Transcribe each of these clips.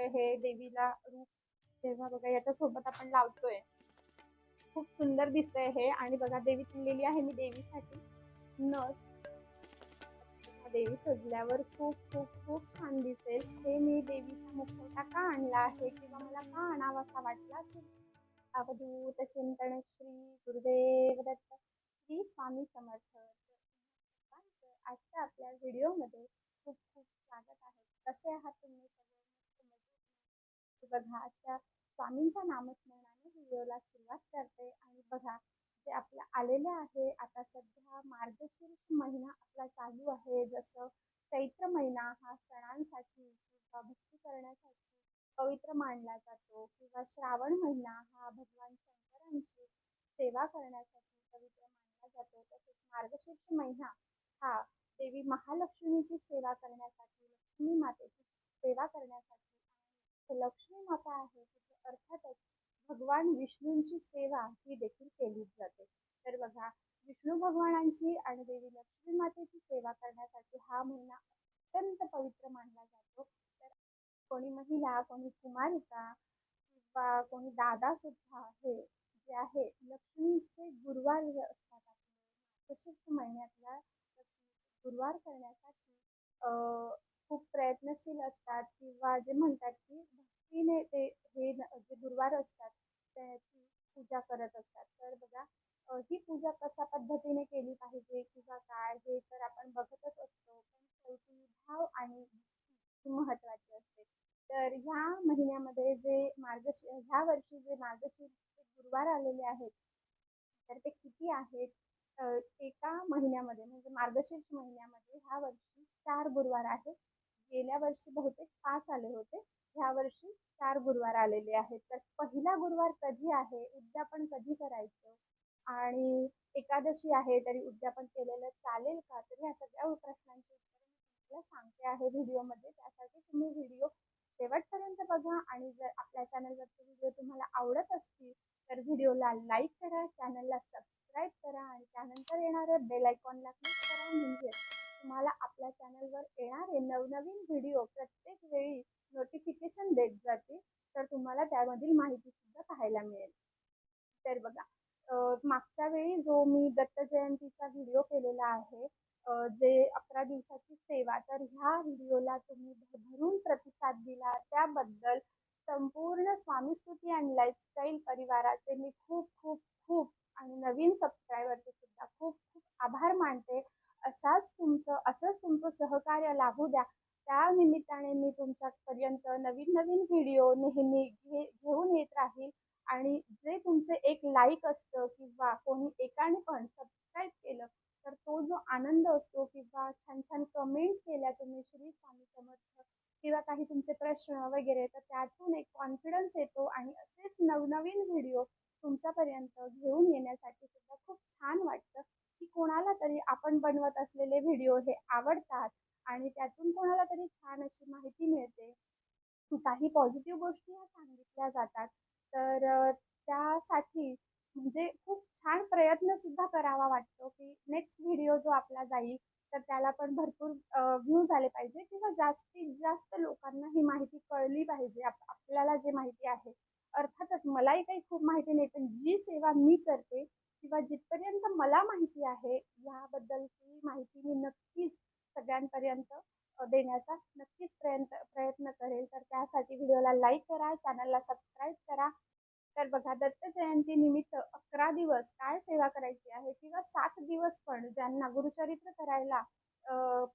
दिसतंय हे देवीला रूप तेव्हा बघा याच्यासोबत आपण लावतोय. खूप सुंदर दिसतंय हे. आणि बघा देवी दिलेली आहे. मी देवीसाठी नथ देवी सजल्यावर खूप खूप खूप छान दिसेल. हे मी देवीचा मुखवटा का आणला आहे? किंवा मला का आणावासा वाटला? की अवधूत चिंतन श्री गुरुदेव दत्त श्री स्वामी समर्थ. आजच्या आपल्या व्हिडिओमध्ये खूप खूप स्वागत आहे. कसे आहात तुम्ही? बघा आजच्या स्वामींच्या नामस्मरणाने व्हिडिओला सुरुवात करते. आणि बघा जे आपल्या आलेले आहे आता सध्या मार्गशीर्ष महिना आपला चालू आहे. जसं चैत्र महिना हा सणांसाठी किंवा भक्ती करण्यासाठी पवित्र मानला जातो किंवा श्रावण महिना हा भगवान शंकरांची सेवा करण्यासाठी पवित्र मानला जातो. तसेच मार्गशीर्ष महिना हा देवी महालक्ष्मीची सेवा करण्यासाठी लक्ष्मी मातेची सेवा करण्यासाठी लक्ष्मी माता आहे तिथे अर्थातच भगवान विष्णूंची सेवा ही देखील केली जाते. तर बघा विष्णू भगवानांची आणि देवी लक्ष्मी मातेची सेवा करण्यासाठी हा महिना अत्यंत पवित्र मानला जातो. तर कोणी महिला कोणी कुमारिका किंवा कोणी दादा सुद्धा हे जे आहे लक्ष्मीचे गुरुवार जे असतात. आपले मार्गशीर्ष महिन्यातल्या लक्ष्मीचे गुरुवार करण्यासाठी अं, खूप प्रयत्नशील असतात किंवा जे म्हणतात की भक्तीने ते हे जे गुरुवार असतात त्याची पूजा करत असतात. तर बघा ही पूजा कशा पद्धतीने केली पाहिजे किंवा काय हे तर आपण बघतच असतो. पण शेवटी भाव आणि महत्वाची असते. तर ह्या महिन्यामध्ये जे मार्गशी ह्या वर्षी जे मार्गशीर्षचे गुरुवार आलेले आहेत तर ते किती आहेत? एका महिन्यामध्ये म्हणजे मार्गशीर्ष महिन्यामध्ये ह्या वर्षी चार गुरुवार आहेत. गेल्या वर्षी बहुतेक पाच आले होते. ह्या वर्षी चार गुरुवार आलेले आहेत. तर पहिला गुरुवार कधी आहे? उद्यापन कधी करायचं? आणि एकादशी आहे तरी उद्यापन केलेलं चालेल का? तर ह्या सगळ्या प्रश्नांची उत्तरे मी तुम्हाला सांगते आहे व्हिडिओमध्ये. त्यासाठी तुम्ही व्हिडिओ शेवटपर्यंत बघा आणि जर आपल्या चॅनलवरचे व्हिडिओ तुम्हाला आवडत असतील तर व्हिडिओला लाईक करा चॅनलला सबस्क्राईब करा आणि त्यानंतर येणाऱ्या बेल आयकॉनला क्लिक करा. म्हणजे तुम्हाला आपल्या चॅनलवर येणारे नवनवीन व्हिडिओ प्रत्येक वेळी नोटिफिकेशन देत जाते तर तुम्हाला त्यामधील माहिती सुद्धा पाहायला मिळेल. तर बघा मागच्या वेळी जो मी दत्त जयंतीचा व्हिडिओ केलेला आहे जे अकरा दिवसाची सेवा तर ह्या व्हिडिओला तुम्ही भरभरून प्रतिसाद दिला. त्याबद्दल संपूर्ण स्वामी स्तुती अँड लाईफस्टाईल परिवाराचे मी खूप खूप खूप आणि नवीन सबस्क्रायबरचे सुद्धा खूप खूप आभार मानते. असाच तुमचं असंच तुमचं सहकार्य लाभू द्या. त्या निमित्ताने मी तुमच्यापर्यंत नवीन नवीन व्हिडिओ नेहमी घे घेऊन येत राहील. आणि जे तुमचे एक लाईक असतं किंवा कोणी एकाने पण सबस्क्राईब केलं तर तो जो आनंद असतो किंवा छान छान कमेंट केल्या तुम्ही श्री स्वामी समर्थ किंवा काही तुमचे प्रश्न वगैरे तर त्यातून एक कॉन्फिडन्स येतो. आणि असेच नवनवीन व्हिडिओ तुमच्यापर्यंत घेऊन येण्यासाठी सुद्धा खूप छान वाटतं. कोणाला तरी आपण बनवत असलेले व्हिडिओ हे आवडतात आणि त्यातून कोणाला तरी छान अशी माहिती मिळते. काही पॉझिटिव्ह गोष्टी ह्या सांगितल्या जातात. तर त्यासाठी म्हणजे खूप छान प्रयत्न सुद्धा करावा वाटतो की नेक्स्ट व्हिडिओ जो आपला जाईल तर त्याला पण भरपूर व्ह्यू झाले पाहिजे किंवा जास्तीत जास्त लोकांना ही माहिती कळली पाहिजे. आपल्याला जे माहिती आहे. अर्थातच मलाही काही खूप माहिती नाही पण जी सेवा मी करते किंवा जिथपर्यंत मला माहिती आहे याबद्दलची माहिती मी नक्कीच सगळ्यांपर्यंत देण्याचा नक्कीच प्रयत्न प्रयत्न करेल. तर त्यासाठी व्हिडिओला लाईक करा चॅनलला सबस्क्राईब करा. तर बघा दत्त जयंती निमित्त अकरा दिवस काय सेवा करायची आहे किंवा सात दिवस पण ज्यांना गुरुचरित्र करायला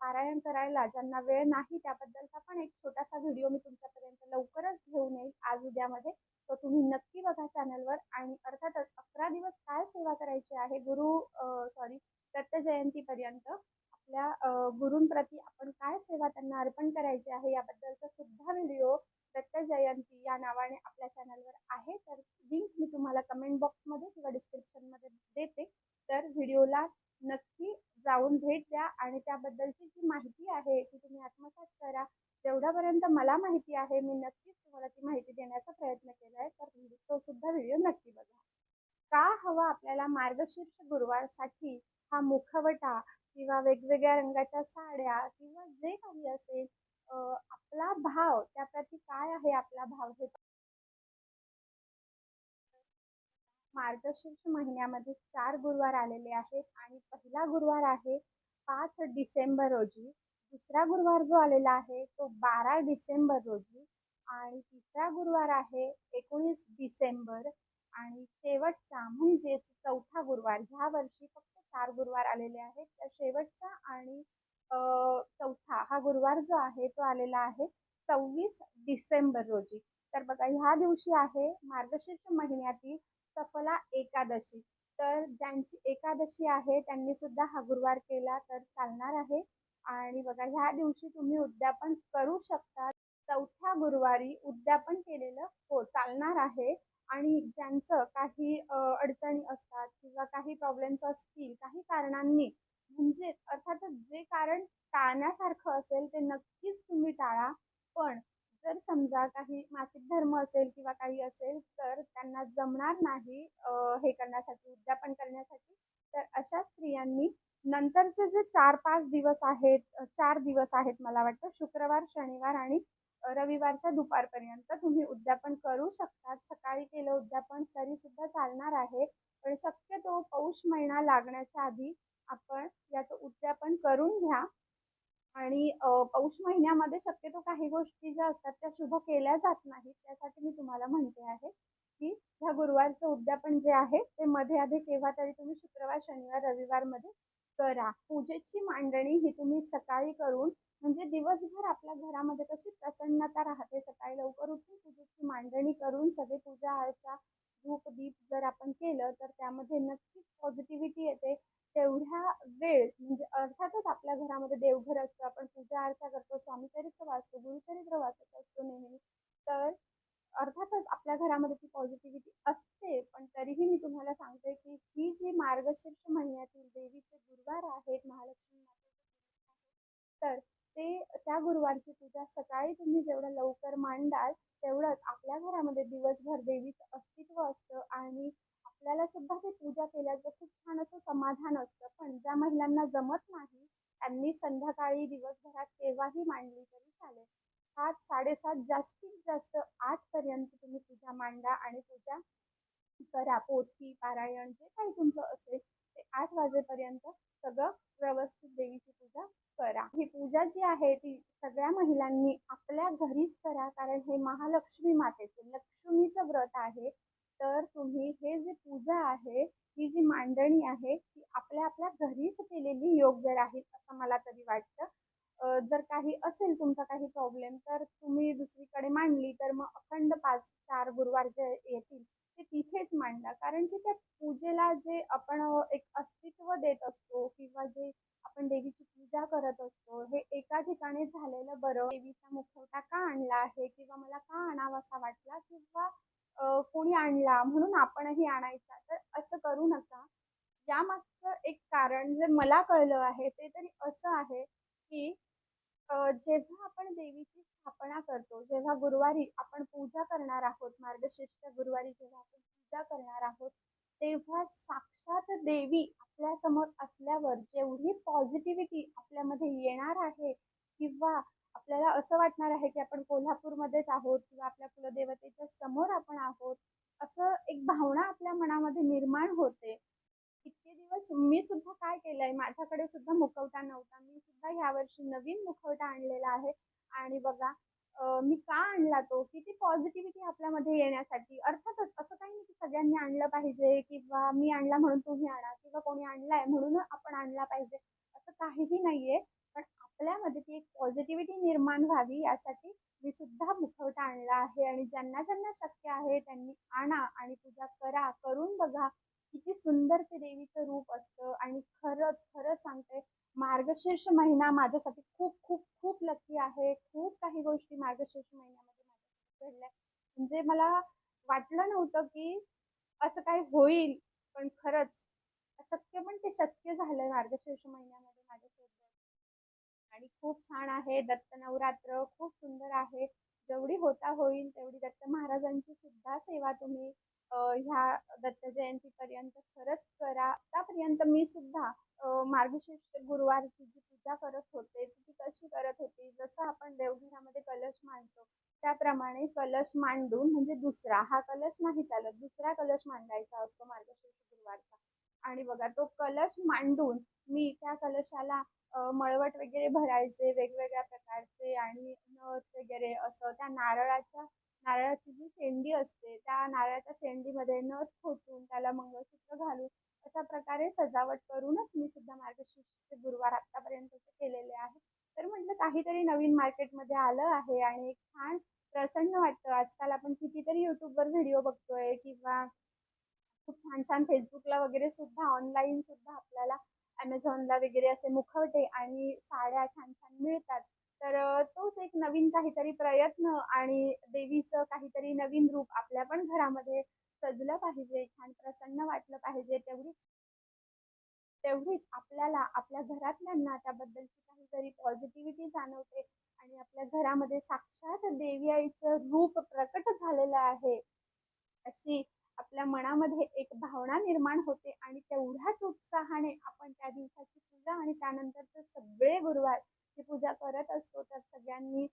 पारायण करायला ज्यांना वेळ नाही त्याबद्दलचा पण एक छोटासा व्हिडिओ मी तुमच्यापर्यंत लवकरच घेऊन येईल. आज उद्यामध्ये तो तुम्ही नक्की बघा चॅनलवर आणि अर्थातच अकरा दिवस काय सेवा करायची आहे? गुरु सॉरी दत्त जयंतीपर्यंत आपल्या गुरूंप्रती आपण काय सेवा त्यांना अर्पण करायची आहे? याबद्दलचा सुद्धा व्हिडिओ दत्त जयंती या नावाने आपल्या चॅनलवर आहे. तर लिंक मी तुम्हाला कमेंट बॉक्समध्ये किंवा डिस्क्रिप्शनमध्ये देते. तर व्हिडिओला नक्की जाऊन भेट द्या. आणि त्याबद्दलची जी माहिती आहे ती तुम्ही आत्मसात करा. जेवढ्यापर्यंत मला माहिती आहे. मी नक्कीच तुम्हाला ती माहिती देण्याचा प्रयत्न केला आहे. तर तो सुद्धा व्हिडिओ नक्की बघा. का हवा आपल्याला मार्गशीर्ष गुरुवारसाठी हा मुखवटा किंवा वेगवेगळ्या रंगाच्या साड्या किंवा जे काही असेल आपला भाव त्याप्रती काय आहे आपला भाव हे मार्गशीर्ष महिन्यामध्ये चार गुरुवार आलेले आहेत आणि पहिला गुरुवार आहे पाच डिसेंबर रोजी. दुसरा गुरुवार जो आलेला आहे तो बारा डिसेंबर रोजी आणि तिसरा गुरुवार आहे एकोणीस डिसेंबर आणि शेवटचा म्हणजेच चौथा गुरुवार. ह्या वर्षी फक्त चार गुरुवार आलेले आहेत. तर शेवटचा आणि चौथा हा गुरुवार जो आहे तो आलेला आहे सव्वीस डिसेंबर रोजी. तर बघा ह्या दिवशी आहे मार्गशीर्ष महिन्यातील सफला एकादशी. तर ज्यांची एकादशी आहे त्यांनी सुद्धा हा गुरुवार केला. तर चालणार आहे आणि बघा ह्या दिवशी तुम्ही उद्यापन करू शकता. चौथ्या गुरुवारी उद्यापन केलेलं हो चालणार आहे. आणि ज्यांचं काही अडचणी असतात किंवा काही प्रॉब्लेम्स असतील काही कारणांनी म्हणजेच अर्थातच जे कारण टाळण्यासारखं असेल ते नक्कीच तुम्ही टाळा. पण जर समजा काही मासिक धर्म असेल किंवा काही असेल तर त्यांना जमणार नाही हे करण्यासाठी उद्यापन करण्यासाठी. तर अशा स्त्रियांनी नंतरचे जे चार पाच दिवस आहेत चार दिवस आहेत मला वाटतं शुक्रवार शनिवार आणि रविवारच्या दुपारपर्यंत तुम्ही उद्यापन करू शकतात. सकाळी केलं उद्यापन तरी सुद्धा चालणार आहे. पण शक्यतो पौष महिना लागण्याच्या आधी आपण याचं उद्यापन करून घ्या. आणि पौष महिन्यामध्ये शक्यतो काही गोष्टी ज्या असतात त्या शुभ केल्या जात नाहीत. त्यासाठी मी तुम्हाला म्हणते आहे की ह्या गुरुवारचं उद्यापन जे आहे ते मध्ये आधी केव्हा तरी तुम्ही शुक्रवार शनिवार रविवारमध्ये करा. पूजेची मांडणी ही तुम्ही सकाळी करून म्हणजे दिवसभर आपल्या घरामध्ये कशी प्रसन्नता राहते सकाळी लवकर उठून पूजेची मांडणी करून सगळे पूजा अर्चा धूप दीप जर आपण केलं तर त्यामध्ये नक्कीच पॉझिटिव्हिटी येते. तेवढ्या वेळ म्हणजे अर्थातच आपल्या घरामध्ये देवघर असतं आपण पूजा अर्चा करतो स्वामीचरित्र वाचतो गुरुचरित्र वाचत असतो नेहमी तर अर्थातच आपल्या घरामध्ये ती पॉझिटिव्हिटी असते पण तरीही मी तुम्हाला सांगते की ही जी मार्गशीर्ष महिन्यातील देवीचे गुरुवार आहेत महालक्ष्मी तर ते त्या गुरुवारची पूजा सकाळी तुम्ही जेवढं लवकर मांडाल तेवढंच आपल्या घरामध्ये दिवसभर देवीचं अस्तित्व असतं आणि आपल्याला सुद्धा ते पूजा केल्याचं खूप छान असं समाधान असतं. पण ज्या महिलांना जमत नाही त्यांनी संध्याकाळी दिवसभरात केव्हाही मांडली तरी चालेल. सात साडेसात जास्तीत जास्त आठ पर्यंत तुम्ही पूजा मांडा आणि पूजा करा. पोथी पारायण जे काही तुमचं असेल ते आठ वाजेपर्यंत सगळं व्यवस्थित देवीची पूजा करा. ही पूजा जी आहे ती सगळ्या महिलांनी आपल्या घरीच करा कारण हे महालक्ष्मी मातेचे लक्ष्मीचं व्रत आहे. तर तुम्ही हे जे पूजा आहे ही जी मांडणी आहे ती आपल्या आपल्या घरीच केलेली योग्य राहील असं मला तरी वाटतं. जर काही असेल तुमचा काही प्रॉब्लेम तर तुम्ही दुसरीकडे मांडली तर मग अखंड पाच चार गुरुवार जे येतील ते तिथेच मांडा. कारण की त्या पूजेला जे आपण एक अस्तित्व देत असतो किंवा जे आपण देवीची पूजा करत असतो हे एका ठिकाणी झालेलं बरं. देवीचा मुखवटा का आणला आहे किंवा मला का आणावासा वाटला किंवा कोणी आणला म्हणून आपणही आणायचा तर असं करू नका. यामागचं एक कारण जे मला कळलं आहे ते तरी असं आहे की जेव्हा आपण देवीची स्थापना करतो जेव्हा गुरुवारी आपण पूजा करणार आहोत मार्गशीर्षच्या गुरुवारी जेव्हा आपण पूजा करणार आहोत तेव्हा साक्षात देवी आपल्यासमोर असल्यावर जेवढी पॉझिटिव्हिटी आपल्यामध्ये येणार आहे किंवा आपल्याला असं वाटणार आहे की आपण कोल्हापूरमध्येच आहोत किंवा आपल्या कुलदेवतेच्या समोर आपण आहोत असं एक भावना आपल्या मनामध्ये निर्माण होते. इतके मी सुद्धा काय केलंय माझ्याकडे सुद्धा मुखवटा नव्हता. मी सुद्धा यावर्षी नवीन मुखवटा आणलेला आहे. आणि बघा मी का आणला तो? की ती पॉझिटिव्हिटी आपल्यामध्ये येण्यासाठी. अर्थातच असं काही नाही की सगळ्यांनी आणलं पाहिजे किंवा मी आणला म्हणून तुम्ही आणा किंवा कोणी आणलाय म्हणून आपण आणला पाहिजे. असं काहीही नाहीये. पण आपल्यामध्ये ती एक पॉझिटिव्हिटी निर्माण व्हावी यासाठी मी सुद्धा मुखवटा आणला आहे. आणि ज्यांना ज्यांना शक्य आहे त्यांनी आणा आणि पूजा करा करून बघा. किती सुंदर ते देवीचं रूप असतं आणि खरंच खरंच सांगते मार्गशीर्ष महिना माझ्यासाठी खूप खूप खूप लकी आहे. खूप काही गोष्टी मार्गशीर्ष महिन्यामध्ये माझ्यासाठी घडल्या. म्हणजे मला वाटलं नव्हतं की असं काही होईल पण खरंच अशक्य पण ते शक्य झालंय मार्गशीर्ष महिन्यामध्ये माझ्यासोबत. आणि खूप छान आहे. दत्त नवरात्र खूप सुंदर आहे. जेवढी होता होईल तेवढी दत्त महाराजांची सुद्धा सेवा तुम्ही ह्या दत्त जयंतीपर्यंत खरंच करा. आतापर्यंत मी सुद्धा मार्गशीर्ष गुरुवारची जी पूजा करत होते ती कशी करत होती? जसं आपण देवघरामध्ये कलश मांडतो त्याप्रमाणे कलश मांडून म्हणजे दुसरा हा कलश नाही चालत दुसरा कलश मांडायचा असतो मार्गशीर्ष गुरुवारचा. आणि बघा तो कलश मांडून मी त्या कलशाला मळवट वगैरे भरायचे वेगवेगळ्या प्रकारचे आणि नथ वगैरे असं त्या नारळाच्या नारळाची जी शेंडी असते त्या नारळाच्या शेंडीमध्ये नथ खोचून त्याला मंगळसूत्र घालून अशा प्रकारे सजावट करूनच मी सुद्धा मार्गशीर्षचे गुरुवार आतापर्यंतचे केलेले आहे. तर म्हटलं काहीतरी नवीन मार्केटमध्ये आलं आहे आणि एक छान प्रसन्न वाटतं. आजकाल आपण कितीतरी युट्यूबवर व्हिडिओ बघतोय किंवा खूप छान छान फेसबुकला वगैरे सुद्धा ऑनलाईन सुद्धा आपल्याला ॲमेझॉनला वगैरे असे मुखवटे आणि साड्या छान छान मिळतात. तर तोच एक नवीन काहीतरी प्रयत्न आणि देवीचं काहीतरी नवीन रूप आपल्या पण घरामध्ये सजलं पाहिजे छान प्रसन्न वाटलं पाहिजे तेवढी तेवढीच आपल्याला आपल्या घरातल्यांना त्याबद्दलची काहीतरी पॉझिटिव्हिटी जाणवते आणि आपल्या घरामध्ये साक्षात देवी आईचं रूप प्रकट झालेलं आहे अशी आपल्या मनामध्ये एक भावना निर्माण होते आणि तेवढ्याच उत्साहाने आपण त्या दिवसाची पूजा आणि त्यानंतरचे सगळे गुरुवार ची पूजा करत असतो. तर सगळ्यांनी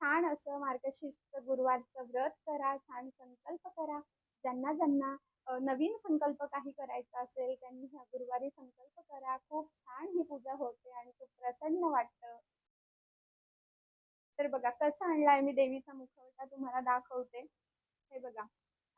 छान असं मार्गशीर्षचं गुरुवारचं व्रत करा छान संकल्प करा. ज्यांना ज्यांना नवीन संकल्प काही करायचा असेल त्यांनी ह्या गुरुवारी संकल्प करा. खूप छान ही पूजा होते आणि खूप प्रसन्न वाटतं. तर बघा कसा आणलाय मी देवीचा मुखवटा तुम्हाला दाखवते. हे बघा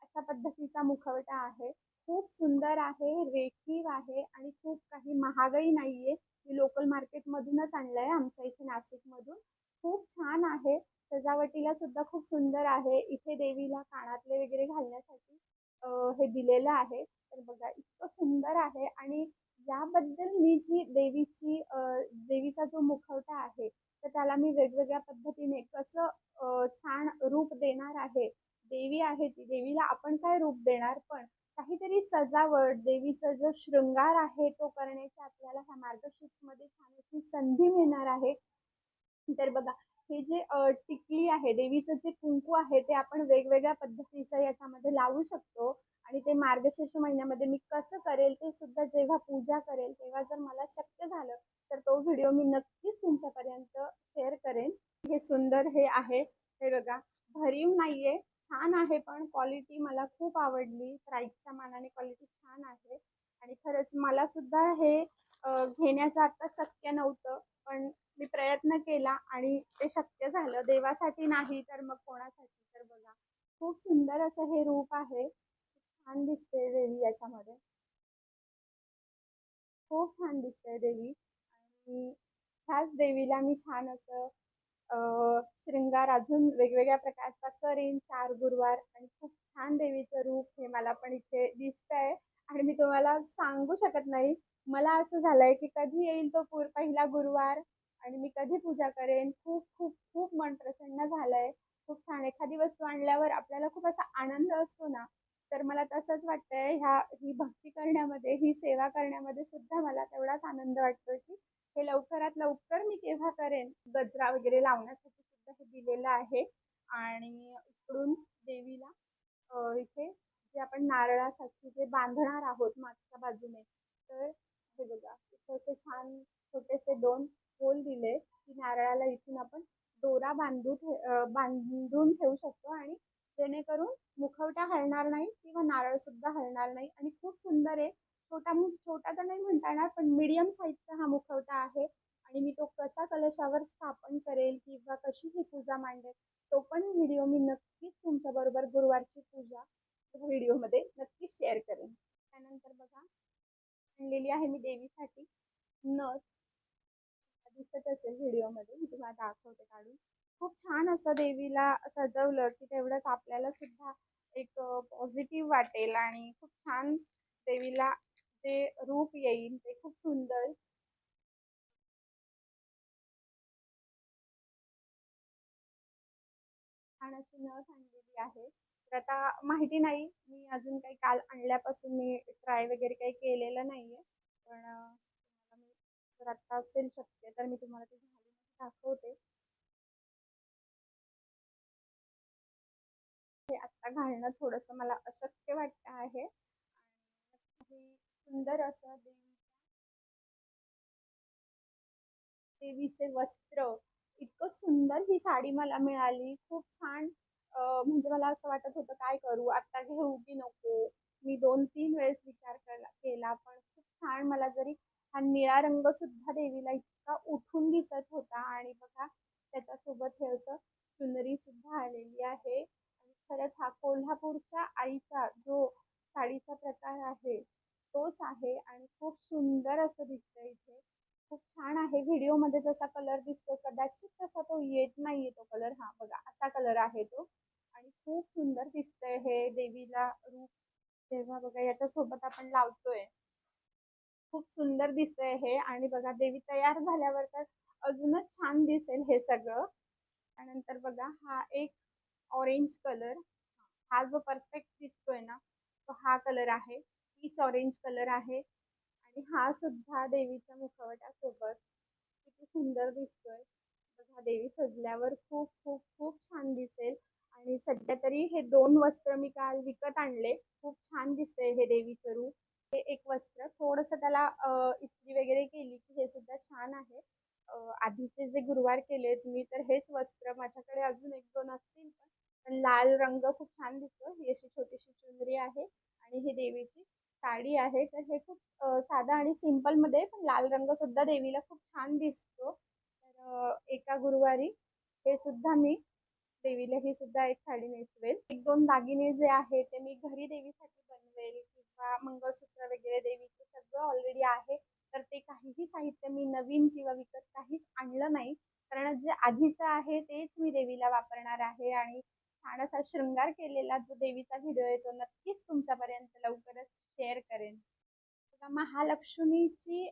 अशा पद्धतीचा मुखवटा आहे. खूप सुंदर आहे रेखीव आहे आणि खूप काही महागही नाहीये. मी लोकल मार्केटमधूनच आणलं आणलंय आमच्या इथे नाशिकमधून. खूप छान आहे. सजावटीला सुद्धा खूप सुंदर आहे. इथे देवीला कानातले वगैरे घालण्यासाठी हे दिलेलं आहे. तर बघा इतकं सुंदर आहे. आणि याबद्दल मी जी देवीची देवीचा जो मुखवटा आहे तर त्याला मी वेगवेगळ्या पद्धतीने कसं छान रूप देणार आहे. देवी आहे ती. देवीला आपण काय रूप देणार पण काहीतरी सजावट देवीचा जो शृंगार आहे तो करण्याची आपल्याला ह्या मार्गशीर्षमध्ये छान अशी संधी मिळणार आहे. तर बघा हे जे टिकली आहे देवीचं जे कुंकू आहे ते आपण वेगवेगळ्या पद्धतीचं याच्यामध्ये लावू शकतो. आणि ते मार्गशीर्ष महिन्यामध्ये मी कसं करेल ते सुद्धा जेव्हा पूजा करेल तेव्हा जर मला शक्य झालं तर तो व्हिडिओ मी नक्कीच तुमच्यापर्यंत शेअर करेन. हे सुंदर हे आहे. हे बघा भरीव नाहीये. छान आहे पण क्वालिटी मला खूप आवडली. प्राईसच्या मानाने क्वालिटी छान आहे. आणि खरंच मला सुद्धा हे घेण्याचं आता शक्य नव्हतं पण मी प्रयत्न केला आणि ते शक्य झालं. देवासाठी नाही तर मग कोणासाठी? तर बघा खूप सुंदर असं हे रूप आहे. छान दिसते देवी याच्यामध्ये. खूप छान दिसते देवी. आणि ह्याच देवीला मी छान असं शृंगार अजून वेगवेगळ्या प्रकारचा करीन चार गुरुवार आणि खूप छान देवीचं रूप हे मला पण इथे दिसतंय. आणि मी तुम्हाला सांगू शकत नाही मला असं झालंय की कधी येईल तो पूर पहिला गुरुवार आणि मी कधी पूजा करेन खूप खूप खूप मन प्रसन्न झालंय. खूप छान एखादी वस्तू आणल्यावर आपल्याला खूप असा आनंद असतो ना तर मला तसंच वाटतंय. ह्या ही भक्ती करण्यामध्ये ही सेवा करण्यामध्ये सुद्धा मला तेवढाच आनंद वाटतो की हे लवकरात लवकर मी केव्हा करेन? गजरा वगैरे लावण्यासाठी सुद्धा हे दिलेलं आहे. आणि इकडून देवीला इथे जे आपण नारळासाठी जे बांधणार आहोत मागच्या बाजूने तर हे बघा इथे असे छान छोटेसे दोन होल दिले. की नारळाला इथून आपण दोरा बांधू ठे बांधून ठेवू शकतो आणि जेणेकरून मुखवटा हलणार नाही किंवा नारळ सुद्धा हलणार नाही. आणि खूप सुंदर आहे. छोटा मी छोटा तर नाही म्हणता येणार पण मीडियम साईजचा हा मुखवटा आहे. आणि मी तो कसा कलशावर स्थापन करेल किंवा कशी ही पूजा मांडेल तो पण व्हिडिओ मी नक्कीच तुमच्याबरोबर गुरुवारची पूजा व्हिडिओमध्ये नक्कीच शेअर करेन. त्यानंतर बघा आणलेली आहे मी देवीसाठी नथ. दिसत असेल व्हिडिओमध्ये मी तुम्हाला दाखवते काढून. खूप छान असं देवीला सजवलं की तेवढंच आपल्याला सुद्धा एक पॉझिटिव्ह वाटेल आणि खूप छान देवीला ते रूप येईल ते खूप सुंदर. खाण्याची न नथ आणलेली आहे. तर आता माहिती नाही मी अजून काही काल आणल्यापासून मी ट्राय वगैरे काही केलेलं नाहीये. पण तुम्हाला मी जर आता असेल शक्य तर मी तुम्हाला ते झाली दाखवते. हे आता घालणं थोडंसं मला अशक्य वाटत आहे. सुंदर असं देवीचे वस्त्र. इतकं सुंदर ही साडी मला मिळाली. खूप छान म्हणजे मला असं वाटत होतं काय करू? आता घेऊ की नको? मी दोन तीन वेळेस विचार केला केला पण खूप छान मला जरी हा निळा रंग सुद्धा देवीला इतका उठून दिसत होता आणि बघा त्याच्यासोबत हे असं चुनरी सुद्धा आलेली आहे. आणि खरंच हा कोल्हापूरच्या आईचा जो साडीचा प्रकार आहे तोच आहे आणि खूप सुंदर असं दिसतंय इथे. खूप छान आहे व्हिडिओमध्ये जसा कलर दिसतो कदाचित तसा तो येत नाहीये तो कलर हा बघा असा कलर आहे तो. आणि खूप सुंदर दिसतंय हे देवीला रूप. तेव्हा बघा याच्यासोबत आपण लावतोय. खूप सुंदर दिसतंय हे. आणि बघा देवी तयार झाल्यावर तर अजूनच छान दिसेल हे सगळं. त्यानंतर बघा हा एक ऑरेंज कलर हा जो परफेक्ट दिसतोय ना तो हा कलर आहे. पीच ऑरेंज कलर आहे. आणि हा सुद्धा देवीच्या मुखवटासोबत किती सुंदर दिसतोय. बघा देवी सजल्यावर खूप खूप खूप छान दिसेल. आणि सध्या तरी हे दोन वस्त्र मी काल विकत आणले. खूप छान दिसतंय हे देवीचं रूप. हे एक वस्त्र. थोडस त्याला इस्त्री वगैरे केली की हे सुद्धा छान आहे. आधीचे जे गुरुवार केलेत मी तर हेच वस्त्र माझ्याकडे अजून एक दोन असतील पण लाल रंग खूप छान दिसतो ही अशी छोटीशी चुनरी आहे. आणि ही देवीची साडी आहे तर हे खूप साधा आणि सिंपलमध्ये पण लाल रंग सुद्धा देवीला खूप छान दिसतो. तर एका गुरुवारी हे सुद्धा मी देवीला ही सुद्धा एक साडी नेसवेल. एक दोन दागिने जे आहे ते मी घरी देवीसाठी बनवेल किंवा मंगळसूत्र वगैरे देवीचं सगळं ऑलरेडी आहे. तर ते काहीही साहित्य मी नवीन किंवा विकत काहीच आणलं नाही. कारण जे आधीचं आहे तेच मी देवीला वापरणार आहे आणि छान असा शृंगार केलेला जो देवीचा व्हिडिओ आहे तो नक्कीच तुमच्यापर्यंत लवकरच शेअर करेन. बघा महालक्ष्मीची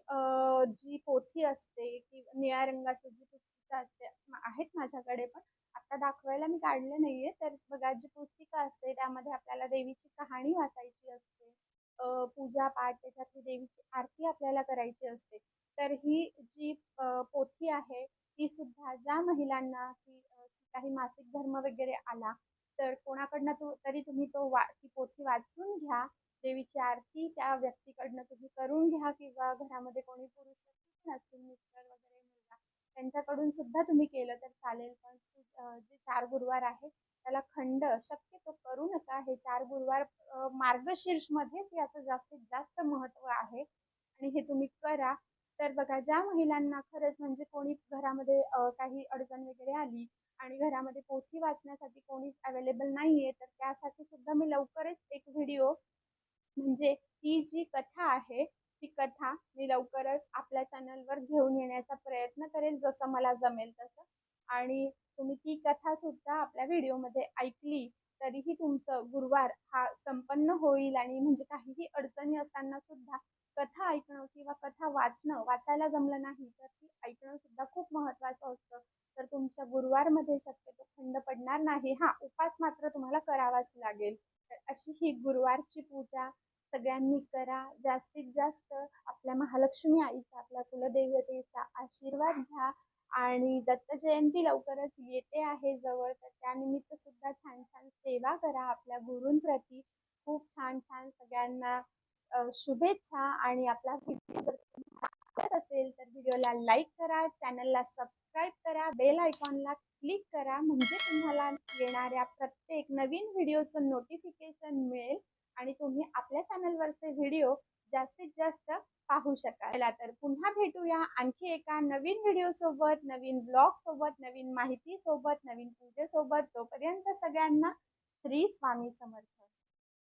जी पोथी असते की निळ्या रंगाचं जी पुस्तिका असते आहेत माझ्याकडे पण. आता दाखवायला मी काढलं नाहीये तर बघा जी पुस्तिका असते त्यामध्ये आपल्याला देवीची कहाणी वाचायची असते. पूजा पाठ त्याच्यातली देवीची आरती आपल्याला करायची असते. तर ही जी पोथी आहे ती सुद्धा ज्या महिलांना की काही मासिक धर्म वगैरे आला तर कोणाकडनं तो तरी तुम्ही तो वा ती पोथी वाचून घ्या. देवीची आरती त्या व्यक्तीकडनं तुम्ही करून घ्या किंवा घरामध्ये कोणी पुरुष नसतील मिस्टर वगैरे मुलगा त्यांच्याकडून सुद्धा तुम्ही केलं तर चालेल. पण जे चार गुरुवार आहे त्याला खंड शक्यतो करू नका. हे चार गुरुवार मार्गशीर्षमध्येच मार्गशीर्ष मध्येच याचं जास्तीत जास्त महत्त्व आहे आणि हे तुम्ही करा. तर बघा ज्या महिलांना खरंच म्हणजे कोणी घरामध्ये काही अडचण वगैरे आली आणि घरामध्ये पोथी वाचण्यासाठी कोणीच अवेलेबल नाहीये तर त्यासाठी सुद्धा मी लवकरच एक व्हिडिओ म्हणजे ती जी कथा आहे ती कथा मी लवकरच आपल्या चॅनलवर घेऊन येण्याचा प्रयत्न करेल जसं मला जमेल तसं. आणि तुम्ही ती कथा सुद्धा आपल्या व्हिडिओमध्ये ऐकली तरीही तुमचं गुरुवार हा संपन्न होईल आणि म्हणजे काहीही अडचणी असताना सुद्धा कथा ऐकणं किंवा कथा वाचणं वाचायला जमलं नाही तर ती ऐकणं सुद्धा खूप तुमच्या गुरुवारमध्ये शक्यतो खंड पडणार नाही. हा उपास मात्र तुम्हाला करावाच लागेल. तर अशी ही गुरुवारची पूजा सगळ्यांनी करा. जास्तीत जास्त आपल्या महालक्ष्मी आईचा आपल्या कुलदेवतेचा आशीर्वाद घ्या आणि दत्त जयंती लवकरच येते आहे जवळ. तर त्यानिमित्त सुद्धा छान छान सेवा करा आपल्या गुरूंप्रती. खूप छान छान सगळ्यांना शुभेच्छा आणि आपला व्हिडिओ जर तुम्हाला आवडत असेल तर व्हिडिओला लाईक करा चॅनलला सबस्क्राईब करा बेल आयकॉनला क्लिक करा. म्हणजे तुम्हाला येणाऱ्या प्रत्येक नवीन व्हिडिओचं नोटिफिकेशन मिळेल आणि तुम्ही आपल्या चॅनलवरचे व्हिडिओ जास्तीत जास्त पाहू शकाल. चला तर पुन्हा भेटूया आणखी एका नवीन व्हिडिओ सोबत नवीन ब्लॉग सोबत नवीन माहिती सोबत नवीन पूजेसोबत. तोपर्यंत सगळ्यांना श्री स्वामी समर्थ.